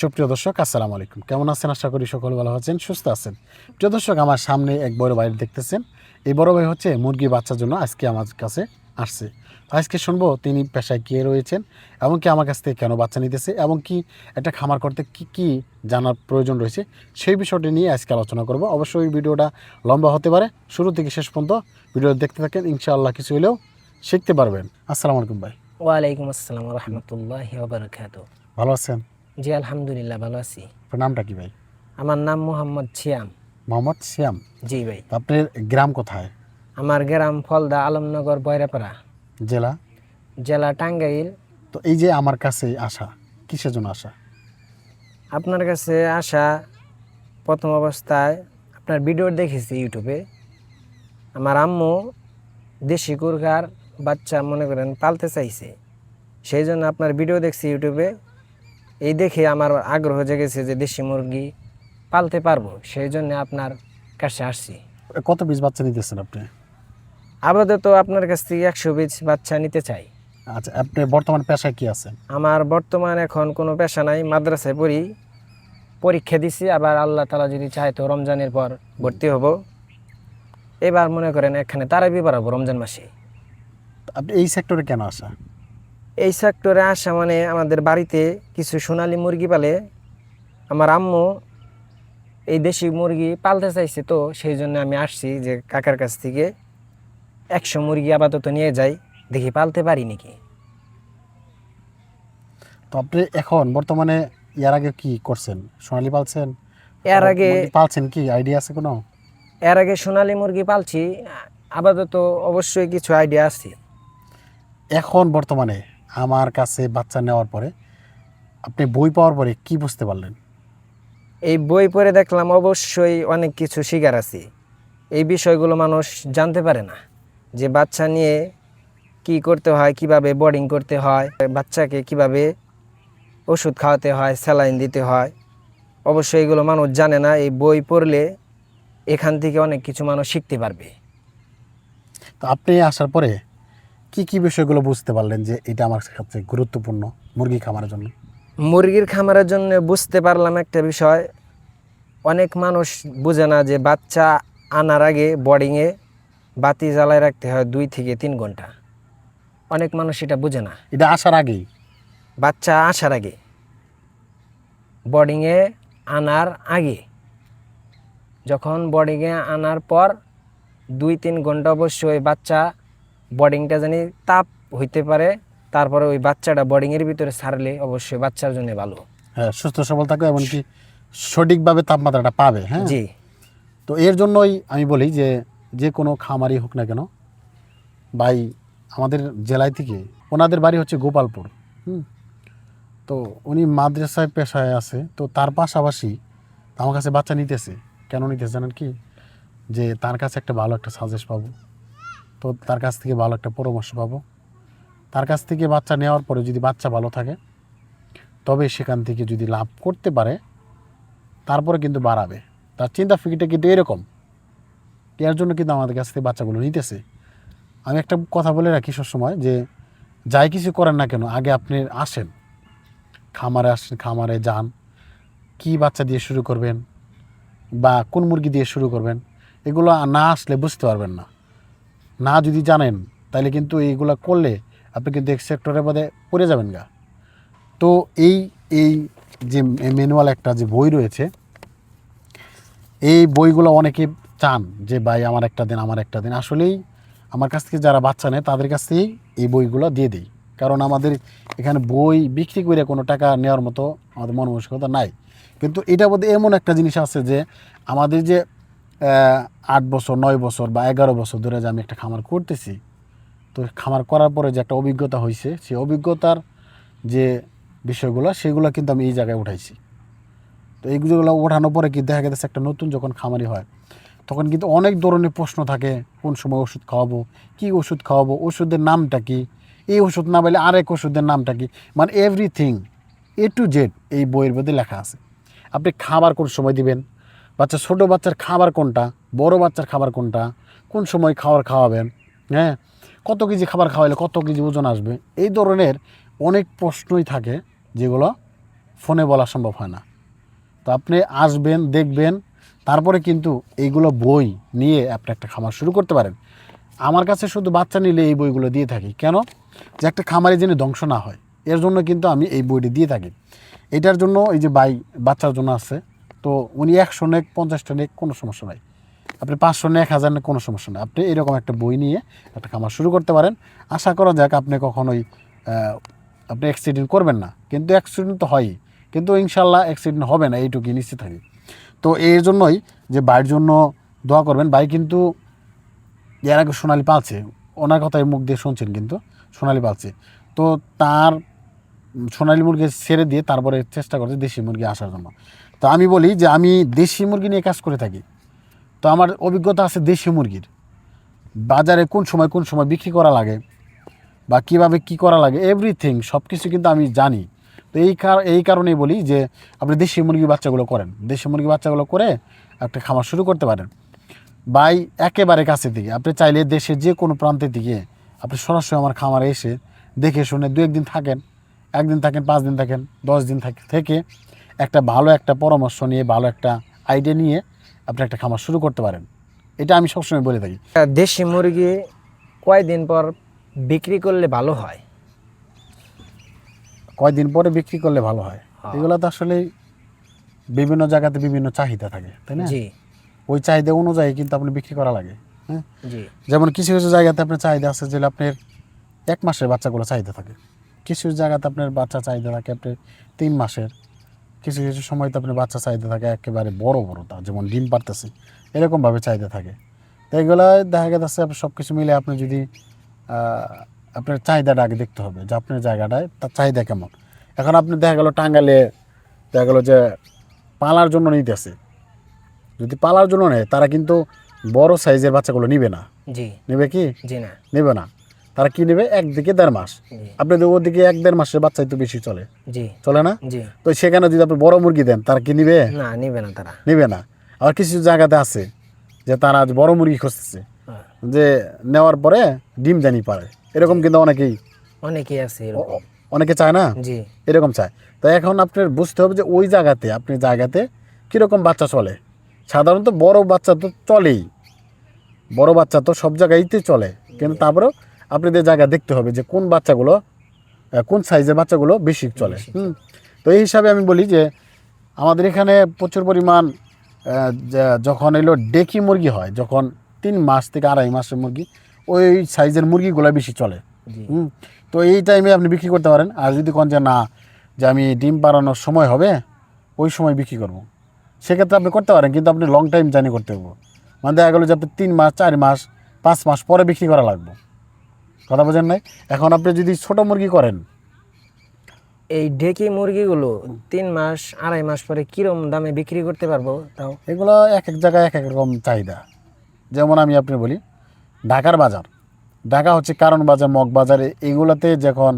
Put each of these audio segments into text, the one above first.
সুপ্রিয় দর্শক আসসালামু আলাইকুম। কেমন আছেন? আশা করি সকল ভালো আছেন সুস্থ আছেন। প্রিয় দর্শক আমার সামনে এক বড় ভাই দেখতেছেন। এই বড় ভাই হচ্ছে মুরগি বাচ্চার জন্য আজকে আমার কাছে আসছে। আজকে শুনব তিনি পেশায় কে রয়েছেন এবং কি আমার কাছ থেকে কেন বাচ্চা নিতেছে এবং কি একটা খামার করতে কি কি জানার প্রয়োজন রয়েছে সেই বিষয়টি নিয়ে আজকে আলোচনা করব। অবশ্যই ভিডিওটা লম্বা হতে পারে। শুরু থেকে শেষ পর্যন্ত ভিডিও দেখতে থাকেন ইনশাআল্লাহ কিছু হলেও শিখতে পারবেন। আসসালামু আলাইকুম ভাই। ওয়ালাইকুম আসসালাম রহমতুল্লাহ ভালো আছেন? জি আলহামদুলিল্লাহ ভালো আছি। নামটা কি ভাই? আমার নাম মোহাম্মদ ছিয়াম মোহাম্মদ শ্যাম? জি ভাই। আপনার গ্রাম কোথায়? আমার গ্রাম ফলদা আলমনগর বৈরাপাড়া। জেলা? জেলা টাঙ্গাইল। তো এই যে আমার কাছে আসা কিসের জন্য আসা? আপনার কাছে আসা প্রথম অবস্থায় আপনার ভিডিও দেখেছি ইউটিউবে। আমার আম্মু দেশি কুরকার বাচ্চা মনে করেন পালতে চাইছে। সেই জন্য আপনার ভিডিও দেখছি ইউটিউবে। এই দেখে আমার আগ্রহ জেগেছে যে দেশি মুরগি পালতে পারব সেই জন্য আপনার কাছে আসছি। কত পিস বাচ্চা নিতেছেন আপনি? আপাতত আপনার কাছ থেকে একশো পিস বাচ্চা নিতে চাই। আচ্ছা আপনি বর্তমান পেশায় কি আছেন? আমার বর্তমান এখন কোনো পেশা নাই মাদ্রাসায় পড়ি পরীক্ষা দিছি আবার আল্লাহ তালা যদি চায় তো রমজানের পর ভর্তি হব। এবার মনে করেন এখানে তারাবি পারাবো রমজান মাসে। আপনি এই সেক্টরে কেন আসা? এই সেক্টরে আসা মানে আমাদের বাড়িতে কিছু সোনালী মুরগি পালে। আমার আম্মু এই দেশি মুরগি পালতে চাইছে তো সেই জন্য আমি আসছি যে কাকার কাছ থেকে একশো মুরগি আপাতত নিয়ে যাই দেখি পালতে পারি নাকি। তো আপনি এখন বর্তমানে এর আগে কি করছেন? সোনালি পালছেন? এর আগে পালছেন কি? আইডিয়া আছে কোনো? এর আগে সোনালী মুরগি পালছি আপাতত অবশ্যই কিছু আইডিয়া আছে। এখন বর্তমানে আমার কাছে বাচ্চা নেওয়ার পরে আপনি বই পাওয়ার পরে কি বুঝতে পারলেন? এই বই পড়ে দেখলাম অবশ্যই অনেক কিছু শিকার আছে। এই বিষয়গুলো মানুষ জানতে পারে না যে বাচ্চা নিয়ে কি করতে হয় কীভাবে বোর্ডিং করতে হয় বাচ্চাকে কীভাবে ওষুধ খাওয়াতে হয় স্যালাইন দিতে হয়। অবশ্যই এগুলো মানুষ জানে না এই বই পড়লে এখান থেকে অনেক কিছু মানুষ শিখতে পারবে। তো আপনি আসার পরে কি কি বিষয়গুলো বুঝতে পারলেন যে এটা আমার কাছে গুরুত্বপূর্ণ মুরগি খামারের জন্য? মুরগির খামারের জন্য বুঝতে পারলাম একটা বিষয়। অনেক মানুষ বুঝে না যে বাচ্চা আনার আগে বোর্ডিংয়ে বাতি জ্বালায় রাখতে হয় দুই থেকে তিন ঘণ্টা। অনেক মানুষ এটা বুঝে না। এটা আসার আগেই? বাচ্চা আসার আগে। বোর্ডিংয়ে আনার আগে। যখন বোর্ডিংয়ে আনার পর দুই তিন ঘণ্টা অবশ্যই বাচ্চা বোর্ডিংটা জানি তাপ হইতে পারে তারপরে ওই বাচ্চাটা বোর্ডিংয়ের ভিতরে ছাড়লে অবশ্যই বাচ্চার জন্য ভালো। হ্যাঁ সুস্থ সবল থাকবে এমনকি সঠিকভাবে তাপমাত্রাটা পাবে হ্যাঁ? জি। তো এর জন্যই আমি বলি যে যে কোনো খামারই হোক না কেন ভাই আমাদের জেলায় থেকে ওনাদের বাড়ি হচ্ছে গোপালপুর হুম? তো উনি মাদ্রাসায় পেশায় আছে তো তার পাশাপাশি আমার কাছে বাচ্চা নিতেছে। কেন নিতেছে জানেন কি? যে তার কাছে একটা ভালো একটা সাজেস্ট পাবো। তো তার কাছ থেকে ভালো একটা পরামর্শ পাবো। তার কাছ থেকে বাচ্চা নেওয়ার পরে যদি বাচ্চা ভালো থাকে, তবে সেখান থেকে যদি লাভ করতে পারে, তারপরে কিন্তু বাড়াবে। তার চিন্তা ফিকিরটা কিন্তু এরকম এর জন্য কিন্তু আমাদের কাছ থেকে বাচ্চাগুলো নিতেছে। আমি একটা কথা বলে রাখি সবসময় যে, যাই কিছু করেন না কেন, আগে আপনি আসেন। খামারে আসেন, খামারে যান। কি বাচ্চা দিয়ে শুরু করবেন বা কোন মুরগি দিয়ে শুরু করবেন, এগুলো না আসলে বুঝতে পারবেন না। না যদি জানেন তাহলে কিন্তু এইগুলো করলে আপনি কিন্তু এক সেক্টরের মধ্যে পড়ে যাবেন গা। তো এই এই যে ম্যানুয়াল একটা যে বই রয়েছে, এই বইগুলো অনেকে চান যে, ভাই, আমার একটা দিন, আমার একটা দিন। আসলেই আমার কাছ থেকে যারা বাচ্চা নেয়, তাদের কাছ থেকেই এই বইগুলো দিয়ে দিই। কারণ আমাদের এখানে বই বিক্রি করে কোনো টাকা নেওয়ার মতো আমাদের মন মানসিকতা নাই। কিন্তু এটার মধ্যে এমন একটা জিনিস আছে যে, আমাদের যে আট বছর, নয় বছর বা এগারো বছর ধরে যে আমি একটা খামার করতেছি। তো খামার করার পরে যে একটা অভিজ্ঞতা হয়েছে সেই অভিজ্ঞতার যে বিষয়গুলো, সেগুলো কিন্তু আমি এই জায়গায় উঠাইছি। তো এইগুলো ওঠানোর পরে কি দেখা গেছে একটা নতুন যখন খামারি হয়, তখন কিন্তু অনেক ধরনের প্রশ্ন থাকে, কোন সময় ওষুধ খাওয়াবো, কি ওষুধ খাওয়াবো, ওষুধের নামটা কি? এই ওষুধ না বলে আরেক ওষুধের নামটা কি? মানে এভরিথিং এ টু জেড এই বইয়ের মধ্যে লেখা আছে। আপনি খাবার কোন সময় দিবেন? বাচ্চা ছোটো বাচ্চার খাবার কোনটা? বড় বাচ্চার খাবার কোনটা? কোন সময় খাবার খাওয়াবেন? হ্যাঁ? কত কেজি খাবার খাওয়াইলে কত কেজি ওজন আসবে? এই ধরনের অনেক প্রশ্নই থাকে যেগুলো ফোনে বলা সম্ভব হয় না। তো আপনি আসবেন, দেখবেন, তারপরে কিন্তু এইগুলো বই নিয়ে আপনি একটা খামার শুরু করতে পারেন। আমার কাছে শুধু বাচ্চা নিলে এই বইগুলো দিয়ে থাকি। কেন? যে একটা খামারে যেন ধ্বংস না হয়। এর জন্য কিন্তু আমি এই বইটি দিয়ে থাকি। এটার জন্য এই যে বাই, বাচ্চার জন্য আছে তো উনি একশো নেক, পঞ্চাশটা নেক, কোনো সমস্যা নাই। আপনি পাঁচশো নেক, হাজার নেক, কোনো সমস্যা নাই। আপনি এরকম একটা বই নিয়ে একটা খামার শুরু করতে পারেন। আশা করা যাক আপনি কখনোই আপনি অ্যাক্সিডেন্ট করবেন না। কিন্তু অ্যাক্সিডেন্ট তো হয়ই। কিন্তু ইনশাল্লাহ অ্যাক্সিডেন্ট হবে না, এইটুকুই নিশ্চিত থাকি। তো এর জন্যই যে বাইরের জন্য দোয়া করবেন, ভাই কিন্তু এর আগে সোনালি পালছে। ওনার কথাই মুখ দিয়ে শুনছেন কিন্তু, সোনালি পালছে। তো তার সোনালি মুরগি ছেড়ে দিয়ে তারপরে চেষ্টা করছে দেশি মুরগি আসার জন্য। তো আমি বলি যে আমি দেশি মুরগি নিয়ে কাজ করে থাকি। তো আমার অভিজ্ঞতা আছে দেশি মুরগির। বাজারে কোন সময় কোন সময় বিক্রি করা লাগে বা কীভাবে কি করা লাগে এভরিথিং সব কিছু কিন্তু আমি জানি। তো এই কার, এই কারণেই বলি যে আপনি দেশি মুরগি বাচ্চাগুলো করেন। দেশি মুরগি বাচ্চাগুলো করে একটা খামার শুরু করতে পারেন। বাই একেবারে কাছে থেকে আপনি চাইলে দেশের যে কোনো প্রান্তের দিকে আপনি সরাসরি আমার খামারে এসে দেখে শুনে দু একদিন থাকেন একদিন থাকেন, পাঁচ দিন থাকেন, দশ দিন থাক- থেকে একটা ভালো একটা পরামর্শ নিয়ে ভালো একটা আইডিয়া নিয়ে আপনি একটা খামার শুরু করতে পারেন। এটা আমি সবসময় বলে থাকি। দেশি মুরগি কয়দিন পর বিক্রি করলে ভালো হয়? কয়দিন পরে বিক্রি করলে ভালো হয়? হ্যাঁ। এগুলো তো আসলে বিভিন্ন জায়গাতে বিভিন্ন চাহিদা থাকে তাই না? জি। ওই চাহিদা অনুযায়ী কিন্তু আপনি বিক্রি করা লাগে হ্যাঁ? যেমন কিছু কিছু জায়গাতে আপনার চাহিদা আছে যেটা আপনার এক মাসের বাচ্চাগুলো চাহিদা থাকে। কিছু কিছু জায়গাতে আপনার বাচ্চা চাহিদা থাকে আপনার তিন মাসের। কিছু কিছু সময় তো আপনার বাচ্চা চাহিদা থাকে একেবারে বড় বড় তা যেমন ডিম পারতেছে এরকমভাবে চাহিদা থাকে। তো এগুলো দেখা গেছে আপনি সব কিছু মিলে আপনি যদি আপনার চাহিদাটা আগে দেখতে হবে যে আপনার জায়গাটায় তার চাহিদা কেমন। এখন আপনি দেখা গেল টাঙ্গালে দেখা গেলো যে পালার জন্য নিতেছে। যদি পালার জন্য নেয় তারা কিন্তু বড় সাইজের বাচ্চাগুলো নিবে না। জি। নেবে কি? জি না। নেবে না। তারা কি নেবে? একদিকে দেড় মাস। আপনাদের ওদিকে এক দেড় মাসের বাচ্চাই তো বেশি চলে। জি। চলে না? জি। তো সেখানে যদি আপনি বড় মুরগি দেন তারা কি নিবে? না নিবে না তারা। নিবে না। আবার কিছু জায়গাতে আছে যে তারা আজ বড় মুরগি খুঁজতেছে। হ্যাঁ, যে নেওয়ার পরে ডিম জানি পারে। এরকম কিন্তু অনেকেই। অনেকেই আছে অনেকে চায় না? জি। এরকম চায়। তো এখন আপনার বুঝতে হবে যে ওই জায়গাতে আপনি জায়গাতে কীরকম বাচ্চা চলে। সাধারণত বড় বাচ্চা তো চলেই। বড় বাচ্চা তো সব জায়গায়তে চলে। কিন্তু তারপরেও আপনাদের জায়গা দেখতে হবে যে কোন বাচ্চাগুলো কোন সাইজের বাচ্চাগুলো বেশি চলে। হুম? তো এই হিসাবে আমি বলি যে আমাদের এখানে প্রচুর পরিমাণ যখন এলো ডেকি মুরগি হয় যখন তিন মাস থেকে আড়াই মাসের মুরগি ওই সাইজের মুরগিগুলো বেশি চলে। হুম? তো এই টাইমে আপনি বিক্রি করতে পারেন। আর যদি কোন যে না যে আমি ডিম পাড়ানোর সময় হবে ওই সময় বিক্রি করব। সেক্ষেত্রে আপনি করতে পারেন কিন্তু আপনি লং টাইম জানি করতে হবে। মানে দেখা গেলো যে আপনি তিন মাস চার মাস পাঁচ মাস পরে বিক্রি করা লাগবে। কথা বোঝেন নাই? এখন আপনি যদি ছোট মুরগি করেন। এই ঢেকি মুরগিগুলো তিন মাস আড়াই মাস পরে কিরম দামে বিক্রি করতে পারব তাও? এগুলো এক এক জায়গায় এক এক রকম চাহিদা। যেমন আমি আপনি বলি ঢাকার বাজার। ঢাকা হচ্ছে কারণ বাজার মগ বাজারে এগুলোতে যখন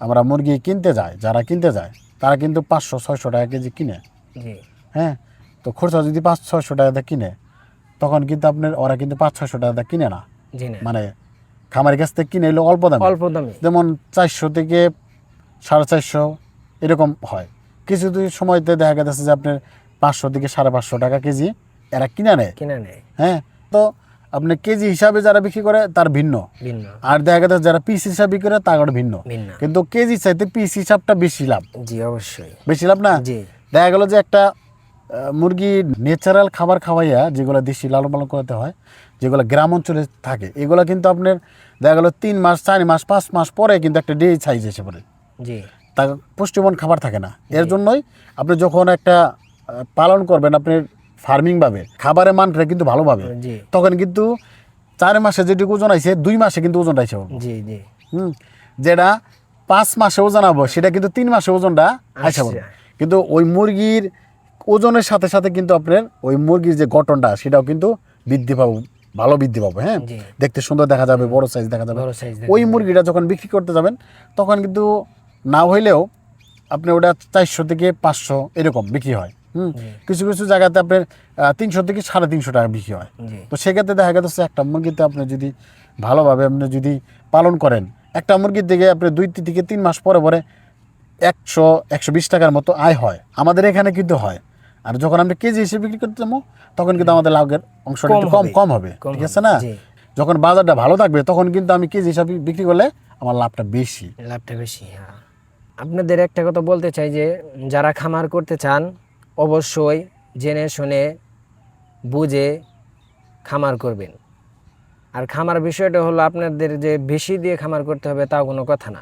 আমরা মুরগি কিনতে যাই যারা কিনতে যায় তারা কিন্তু পাঁচশো ছয়শো টাকা কেজি কিনে। হ্যাঁ? তো খুচরা যদি পাঁচ ছয়শো টাকা কিনে তখন কিন্তু আপনার ওরা কিন্তু পাঁচ ছয়শো টাকা কিনে না। মানে খামারের কাছ থেকে কিনে এলো অল্প দামে। অল্প দামে। যেমন চারশো থেকে সাড়ে চারশো এরকম হয়। কিছু সময়তে দেখা গেছে যে আপনার পাঁচশো থেকে সাড়ে পাঁচশো টাকা কেজি এরা কিনে নেয়। কিনে নেয়। হ্যাঁ তো আপনি কেজি হিসাবে যারা বিক্রি করে তার ভিন্ন। ভিন্ন। আর দেখা গেছে যারা পিস হিসাবে বিক্রি করে তার ভিন্ন। ভিন্ন। কিন্তু কেজি চাইতে পিস হিসাবটা বেশি লাভ। জি অবশ্যই। বেশি লাভ না? জি। দেখা গেল যে একটা মুরগি ন্যাচারাল খাবার খাওয়াইয়া যেগুলো দেশি লালন পালন করতে হয় যেগুলো গ্রাম অঞ্চলে থাকে এগুলো কিন্তু আপনার দেখা গেলো তিন মাস চার মাস পাঁচ মাস পরে কিন্তু একটা ডে সাইজ এসে পড়ে। জি। তা পুষ্টিমন খাবার থাকে না। এর জন্যই আপনি যখন একটা পালন করবেন আপনি ফার্মিংভাবে খাবারের মানটা কিন্তু ভালোভাবে তখন কিন্তু চার মাসে যেটুকু ওজন আইছে দুই মাসে কিন্তু ওজন আইছে। জি জি। হুম যেটা পাঁচ মাসে ওজন আবো সেটা কিন্তু তিন মাসে ওজনটা আইসা আসছে। কিন্তু ওই মুরগির ওজনের সাথে সাথে কিন্তু আপনার ওই মুরগির যে গঠনটা সেটাও কিন্তু বৃদ্ধি পাবো ভালো বৃদ্ধি পাবো হ্যাঁ? দেখতে সুন্দর দেখা যাবে বড় সাইজ দেখা যাবে। ওই মুরগিটা যখন বিক্রি করতে যাবেন তখন কিন্তু না হইলেও আপনি ওটা চারশো থেকে পাঁচশো এরকম বিক্রি হয় হুম? কিছু কিছু জায়গাতে আপনার তিনশো থেকে সাড়ে তিনশো টাকা বিক্রি হয়। তো সেক্ষেত্রে দেখা গেছে একটা মুরগিতে আপনি যদি ভালোভাবে আপনি যদি পালন করেন একটা মুরগির দিকে আপনি দুই থেকে তিন মাস পরে পরে একশো একশো বিশ টাকার মতো আয় হয়। আমাদের এখানে কিন্তু হয়। আর যখন আমরা কেজি হিসেবে বিক্রি করতে যাব তখন কিন্তু আমাদের লাভের অংশটা একটু কম কম হবে। ঠিক আছে না? যখন বাজারটা ভালো থাকবে তখন কিন্তু আমি কেজি হিসাবে বিক্রি করলে আমার লাভটা বেশি। লাভটা বেশি হ্যাঁ। আপনাদের একটা কথা বলতে চাই যে যারা খামার করতে চান অবশ্যই জেনে শুনে বুঝে খামার করবেন। আর খামার বিষয়টা হলো আপনাদের যে বেশি দিয়ে খামার করতে হবে তাও কোনো কথা না।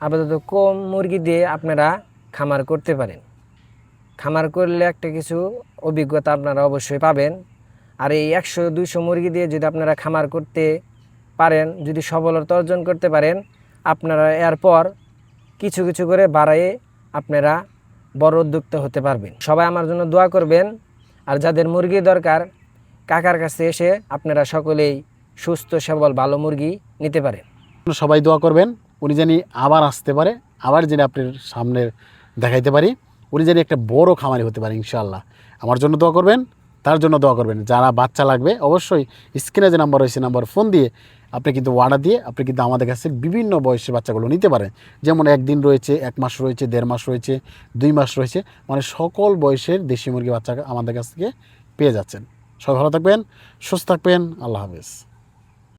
আপাতত কম মুরগি দিয়ে আপনারা খামার করতে পারেন। খামার করলে একটা কিছু অভিজ্ঞতা আপনারা অবশ্যই পাবেন। আর এই একশো দুইশো মুরগি দিয়ে যদি আপনারা খামার করতে পারেন, যদি সফলতা অর্জন করতে পারেন, আপনারা এরপর কিছু কিছু করে বাড়াইয়ে আপনারা বড় উদ্যোক্তা হতে পারবেন। সবাই আমার জন্য দোয়া করবেন। আর যাদের মুরগি দরকার, কাকার কাছে এসে আপনারা সকলেই সুস্থ, সবল, ভালো মুরগি নিতে পারেন। সবাই দোয়া করবেন, উনি জানি আবার আসতে পারে, আবার যেন আপনার সামনে দেখাইতে পারি। উনি জানি একটা বড় খামারি হতে পারে ইনশাল্লাহ আমার জন্য দোয়া করবেন, তার জন্য দোয়া করবেন। যারা বাচ্চা লাগবে, অবশ্যই স্ক্রিনে যে নাম্বার রয়েছে, নাম্বার ফোন দিয়ে আপনি কিন্তু অর্ডার দিয়ে আপনি কিন্তু আমাদের কাছে বিভিন্ন বয়সের বাচ্চাগুলো নিতে পারেন। যেমন একদিন রয়েছে, এক মাস রয়েছে, দেড় মাস রয়েছে, দুই মাস রয়েছে মানে সকল বয়সের দেশি মুরগি বাচ্চা আমাদের কাছ থেকে পেয়ে যাচ্ছেন। সবাই ভালো থাকবেন, সুস্থ থাকবেন, আল্লাহ হাফেজ।